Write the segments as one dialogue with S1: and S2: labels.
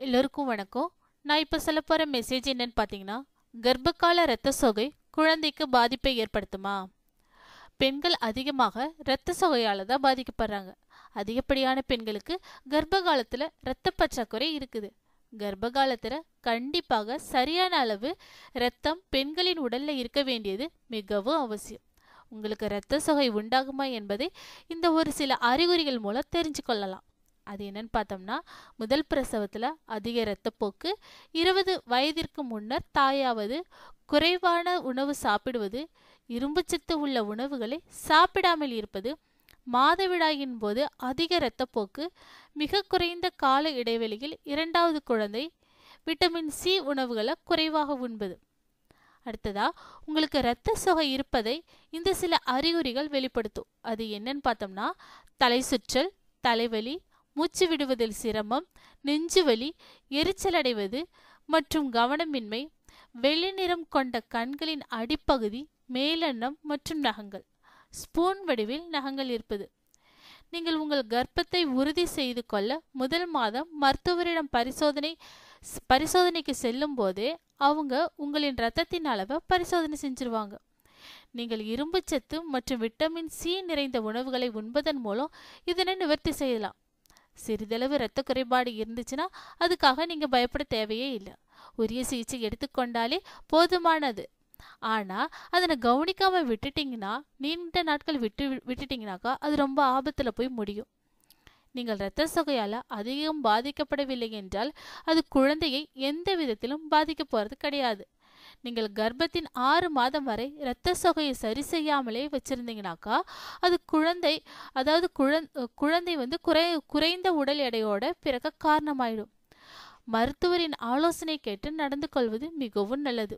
S1: எல்லோருக்கும் வணக்கம். நான் இப்போ சொல்ல போகிற மெசேஜ் என்னன்னு பார்த்தீங்கன்னா கர்ப்பகால இரத்த சோகை குழந்தைக்கு பாதிப்பை ஏற்படுத்துமா? பெண்கள் அதிகமாக இரத்த சோகையால் தான் பாதிக்கப்படுறாங்க. அதிகப்படியான பெண்களுக்கு கர்ப்ப காலத்தில் இரத்த பற்றாக்குறை இருக்குது. கர்ப்ப காலத்தில் கண்டிப்பாக சரியான அளவு இரத்தம் பெண்களின் உடலில் இருக்க வேண்டியது மிகவும் அவசியம். உங்களுக்கு இரத்த சோகை உண்டாகுமா என்பதை இந்த ஒரு சில அறிகுறிகள் மூலம் தெரிஞ்சு கொள்ளலாம். அது என்னன்னு பார்த்தோம்னா முதல் பிரசவத்தில் அதிக இரத்தப்போக்கு இருபது வயதிற்கு முன்னர் தாயாவது குறைவான உணவு சாப்பிடுவது இரும்புச்சத்து உள்ள உணவுகளை சாப்பிடாமல் இருப்பது மாதவிடாயின் போது அதிக இரத்தப்போக்கு மிக குறைந்த கால இடைவெளியில் இரண்டாவது குழந்தை விட்டமின் சி உணவுகளை குறைவாக உண்பது. அடுத்ததா உங்களுக்கு இரத்த சுகை இருப்பதை இந்த சில அறிகுறிகள் வெளிப்படுத்தும். அது என்னன்னு பார்த்தோம்னா தலை சுற்றல் தலைவலி மூச்சு விடுவதில் சிரமம் நெஞ்சுவலி எரிச்சலடைவது மற்றும் கவனமின்மை வெளிநிறம் கொண்ட கண்களின் அடிப்பகுதி மேலெண்ணம் மற்றும் நகங்கள். ஸ்பூன் வடிவில் நகங்கள் இருப்பது. நீங்கள் உங்கள் கர்ப்பத்தை உறுதி செய்து கொள்ள முதல் மாதம் மருத்துவரிடம் பரிசோதனை பரிசோதனைக்கு செல்லும் போதே அவங்க உங்களின் இரத்தத்தின் அளவை பரிசோதனை செஞ்சிருவாங்க. நீங்கள் இரும்புச்சத்து மற்றும் விட்டமின் சி நிறைந்த உணவுகளை உண்பதன் மூலம் இதனை நிவர்த்தி செய்யலாம். சிறிதளவு இரத்த குறைபாடு இருந்துச்சுன்னா அதுக்காக நீங்கள் பயப்பட தேவையே இல்லை. உரிய சிகிச்சை எடுத்துக்கொண்டாலே போதுமானது. ஆனால் அதனை கவனிக்காமல் விட்டுட்டிங்கன்னா நீண்ட நாட்கள் விட்டு விட்டுட்டிங்கனாக்கா அது ரொம்ப ஆபத்தில் போய் முடியும். நீங்கள் இரத்த சொகையால் அதிகம் பாதிக்கப்படவில்லை என்றால் அது குழந்தையை எந்த விதத்திலும் பாதிக்க போகிறது கிடையாது. நீங்கள் கர்ப்பத்தின் ஆறு மாதம் வரை இரத்த சொகையை சரி செய்யாமலே வச்சிருந்தீங்கனாக்கா அது குழந்தை அதாவது குழந்தை வந்து குறை குறைந்த உடல் எடையோட பிறக்க காரணமாயிடும். மருத்துவரின் ஆலோசனை கேட்டு நடந்து கொள்வது மிகவும் நல்லது.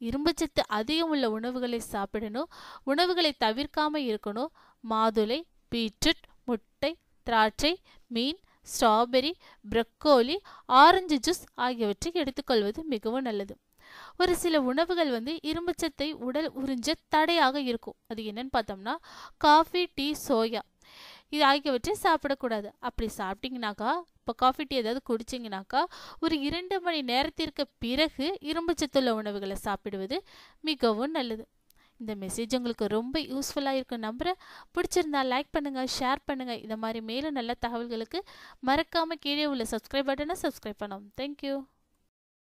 S1: இரும்புச்சத்து அதிகம் உள்ள உணவுகளை சாப்பிடணும் உணவுகளை தவிர்க்காம இருக்கணும். மாதுளை பீட்ரூட் முட்டை திராட்சை மீன் ஸ்ட்ராபெரி ப்ரக்கோலி ஆரஞ்சு ஜூஸ் ஆகியவற்றை எடுத்துக்கொள்வது மிகவும் நல்லது. ஒரு சில உணவுகள் வந்து இரும்புச்சத்தை உடல் உறிஞ்ச தடையாக இருக்கும். அது என்னன்னு பார்த்தோம்னா காஃபி டீ சோயா இது ஆகியவற்றை சாப்பிடக்கூடாது. அப்படி சாப்பிட்டீங்கனாக்கா இப்போ காஃபி டீ ஏதாவது குடிச்சிங்கனாக்கா ஒரு இரண்டு மணி நேரத்திற்கு பிறகு இரும்புச்சத்துள்ள உணவுகளை சாப்பிடுவது மிகவும் நல்லது. இந்த மெசேஜ் உங்களுக்கு ரொம்ப யூஸ்ஃபுல்லாக இருக்கும். நம்புகிறேன் பிடிச்சிருந்தா லைக் பண்ணுங்கள் ஷேர் பண்ணுங்கள் இந்த மாதிரி மேலும் நல்ல தகவல்களுக்கு மறக்காமல் கீழே உள்ள சப்ஸ்கிரைப் பட்டனை சப்ஸ்கிரைப் பண்ணோம் தேங்க்யூ